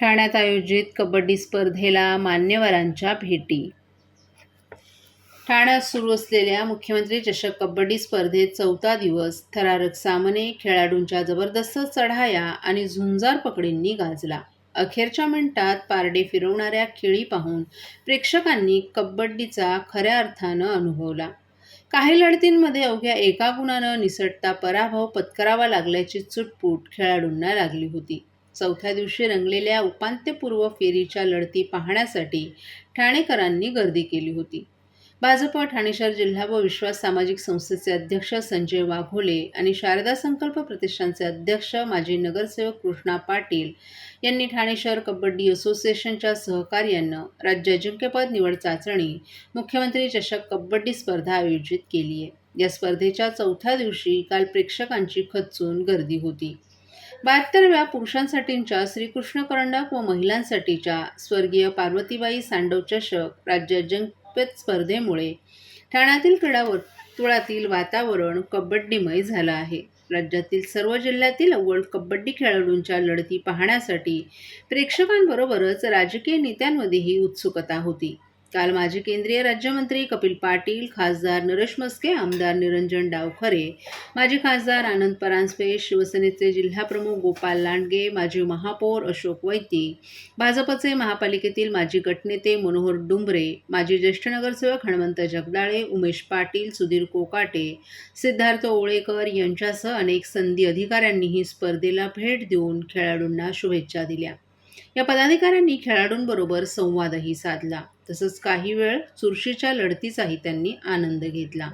ठाण्यात आयोजित कबड्डी स्पर्धेला मान्यवरांच्या भेटी. ठाण्यात सुरू असलेल्या मुख्यमंत्री चषक कबड्डी स्पर्धेत चौथा दिवस थरारक सामने खेळाडूंच्या जबरदस्त चढाया आणि झुंजार पकडींनी गाजला. अखेरच्या मिनिटात पारडे फिरवणाऱ्या खेळी पाहून प्रेक्षकांनी कबड्डीचा खऱ्या अर्थानं अनुभवला. काही लढतींमध्ये अवघ्या एका गुणानं निसटता पराभव पत्करावा लागल्याची चुटपूट खेळाडूंना लागली होती. चौथ्या दिवशी रंगलेल्या उपांत्यपूर्व फेरीच्या लढती पाहण्यासाठी ठाणेकरांनी गर्दी केली होती. भाजप ठाणे शहर जिल्हा व विश्वास सामाजिक संस्थेचे अध्यक्ष संजय वाघोले आणि शारदा संकल्प प्रतिष्ठानचे अध्यक्ष माजी नगरसेवक कृष्णा पाटील यांनी ठाणे शहर कबड्डी असोसिएशनच्या सहकार्यानं राज्य अजिंक्यपद निवड चाचणी मुख्यमंत्री चषक कबड्डी स्पर्धा आयोजित केली आहे या स्पर्धेच्या चौथ्या दिवशी काल प्रेक्षकांची खच्चून गर्दी होती. बहात्तरव्या पुरुषांसाठीच्या श्रीकृष्ण करंडक व महिलांसाठीच्या स्वर्गीय पार्वतीबाई सांडव चषक राज्य अजिंक्यपद स्पर्धेमुळे ठाण्यातील क्रीडा वर्तुळातील वातावरण कबड्डीमय झालं आहे. राज्यातील सर्व जिल्ह्यातील अव्वल कबड्डी खेळाडूंच्या लढती पाहण्यासाठी प्रेक्षकांबरोबरच राजकीय नेत्यांमध्येही उत्सुकता होती. काल माजी केंद्रीय राज्यमंत्री कपिल पाटील खासदार नरेश मस्के आमदार निरंजन डावखरे माजी खासदार आनंद परांजपे शिवसेनेचे जिल्हाप्रमुख गोपाल लांडगे माजी महापौर अशोक वैती भाजपचे महापालिकेतील माजी गटनेते मनोहर डुंबरे माजी ज्येष्ठ नगरसेवक हणमंत जगदाळे उमेश पाटील सुधीर कोकाटे सिद्धार्थ ओळेकर यांच्यासह अनेक संधी अधिकाऱ्यांनीही स्पर्धेला भेट देऊन खेळाडूंना शुभेच्छा दिल्या. या पदाधिकाऱ्यांनी खेळाडूंबरोबर संवादही साधला. तसंच काही वेळ चुरशीच्या लढतीचाही त्यांनी आनंद घेतला.